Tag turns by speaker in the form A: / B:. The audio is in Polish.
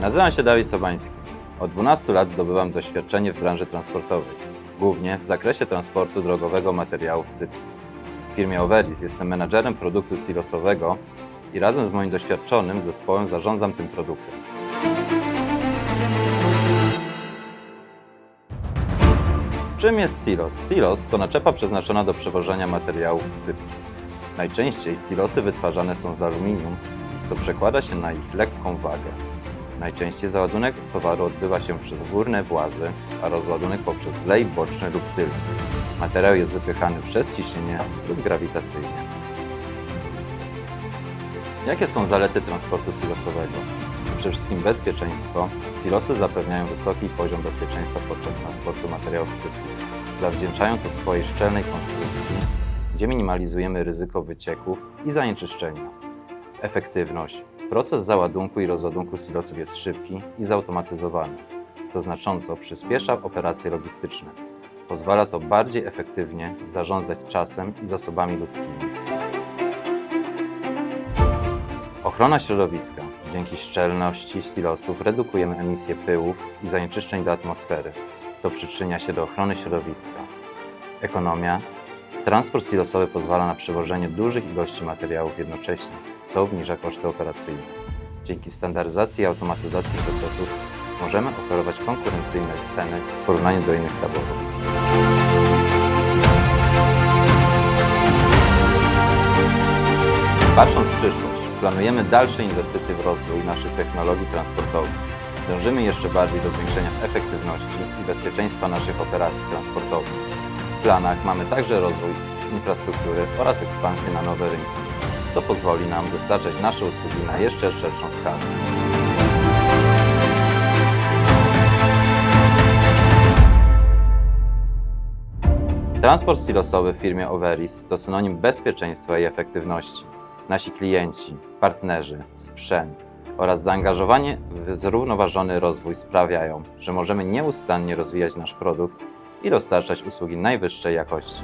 A: Nazywam się Dawid Sobański. Od 12 lat zdobywam doświadczenie w branży transportowej, głównie w zakresie transportu drogowego materiałów sypkich. W firmie Overis jestem menadżerem produktu silosowego i razem z moim doświadczonym zespołem zarządzam tym produktem. Czym jest silos? Silos to naczepa przeznaczona do przewożenia materiałów sypkich. Najczęściej silosy wytwarzane są z aluminium, co przekłada się na ich lekką wagę. Najczęściej załadunek towaru odbywa się przez górne włazy, a rozładunek poprzez lej boczny lub tylny. Materiał jest wypychany przez ciśnienie lub grawitacyjnie. Jakie są zalety transportu silosowego? Przede wszystkim bezpieczeństwo. Silosy zapewniają wysoki poziom bezpieczeństwa podczas transportu materiałów sypkich. Zawdzięczają to swojej szczelnej konstrukcji, gdzie minimalizujemy ryzyko wycieków i zanieczyszczenia. Efektywność. Proces załadunku i rozładunku silosów jest szybki i zautomatyzowany, co znacząco przyspiesza operacje logistyczne. Pozwala to bardziej efektywnie zarządzać czasem i zasobami ludzkimi. Ochrona środowiska. Dzięki szczelności silosów redukujemy emisję pyłów i zanieczyszczeń do atmosfery, co przyczynia się do ochrony środowiska. Ekonomia. Transport silosowy pozwala na przewożenie dużych ilości materiałów jednocześnie, co obniża koszty operacyjne. Dzięki standaryzacji i automatyzacji procesów możemy oferować konkurencyjne ceny w porównaniu do innych taborów. Patrząc w przyszłość, planujemy dalsze inwestycje w rozwój naszych technologii transportowych. Dążymy jeszcze bardziej do zwiększenia efektywności i bezpieczeństwa naszych operacji transportowych. W planach mamy także rozwój infrastruktury oraz ekspansję na nowe rynki, co pozwoli nam dostarczać nasze usługi na jeszcze szerszą skalę. Transport silosowy w firmie Overis to synonim bezpieczeństwa i efektywności. Nasi klienci, partnerzy, sprzęt oraz zaangażowanie w zrównoważony rozwój sprawiają, że możemy nieustannie rozwijać nasz produkt i dostarczać usługi najwyższej jakości.